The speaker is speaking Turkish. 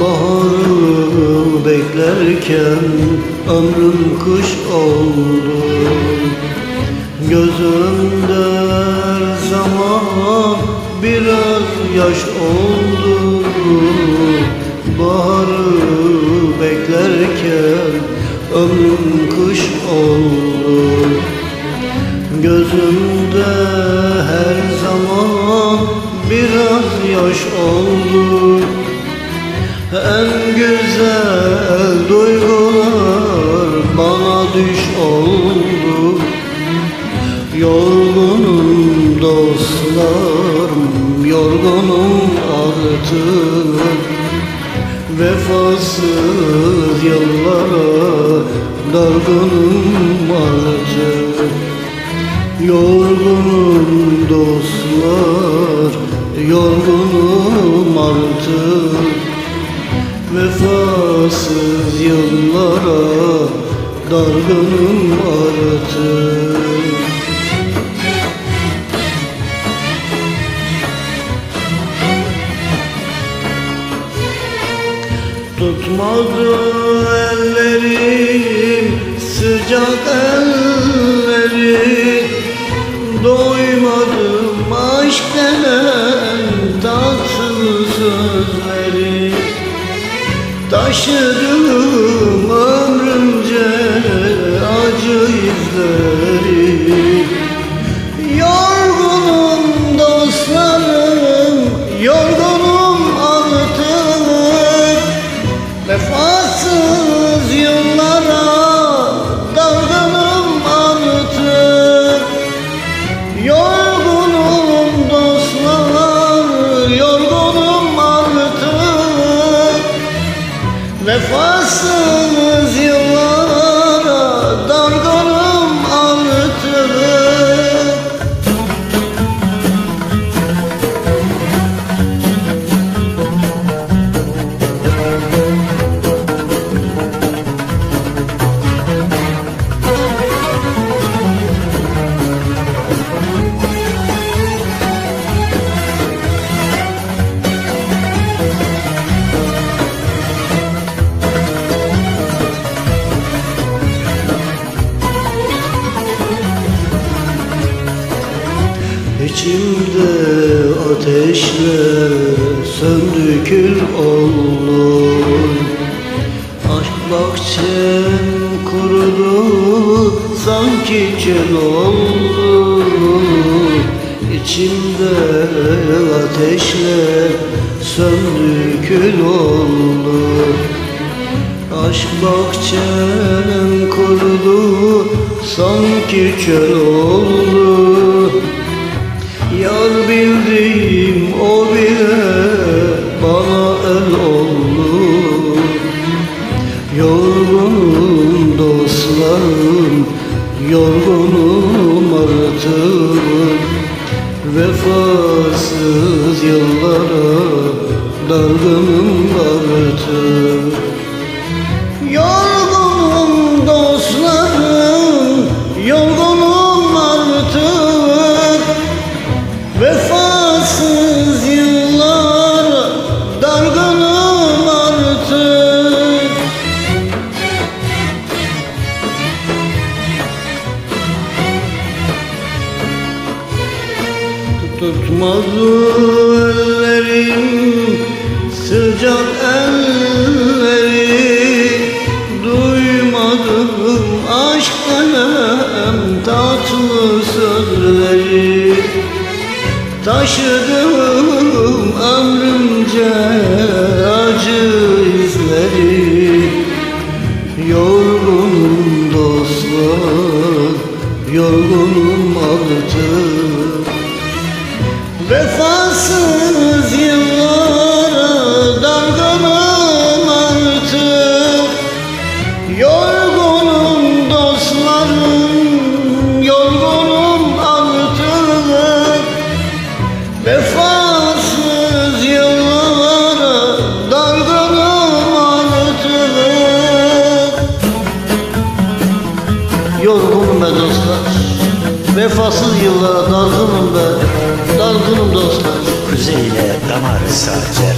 Baharı beklerken ömrüm kış oldu. Gözümde her zaman biraz yaş oldu. Baharı beklerken ömrüm kış oldu. Gözümde yorgunum artık Vefasız yıllara dargınım artık. Yorgunum dostlar, yorgunum artık. Vefasız yıllara dargınım artık Tutmadı ellerim sıcak elleri. Doymadım aşk denen tatlı sözleri. Taşıdım Vefasız yıllara dargınım artık. Yorgunum dostlar, yorgunum artık. Vefasız yıllara dargınım artık İçimde ateşler söndü kül oldu Aşk bahçem kurudu sanki çöl oldu İçimde ateşler söndü kül oldu Aşk bahçem kurudu sanki çöl oldu Bildiğim o bile bana el oldu. Yorgunum dostlarım, yorgunum artık. Vefasız yıllara dargınım artık. Yorgunum Tutmadı ellerim. Sıcak elleri Vefasız yıllara dargınım artık. Yorgunum dostlarım, yorgunum artık. Vefasız yıllara dargınım artık. Yorgunum be dostlar. Vefasız yıllara dargınım dostlar Kuzeyle damar sacer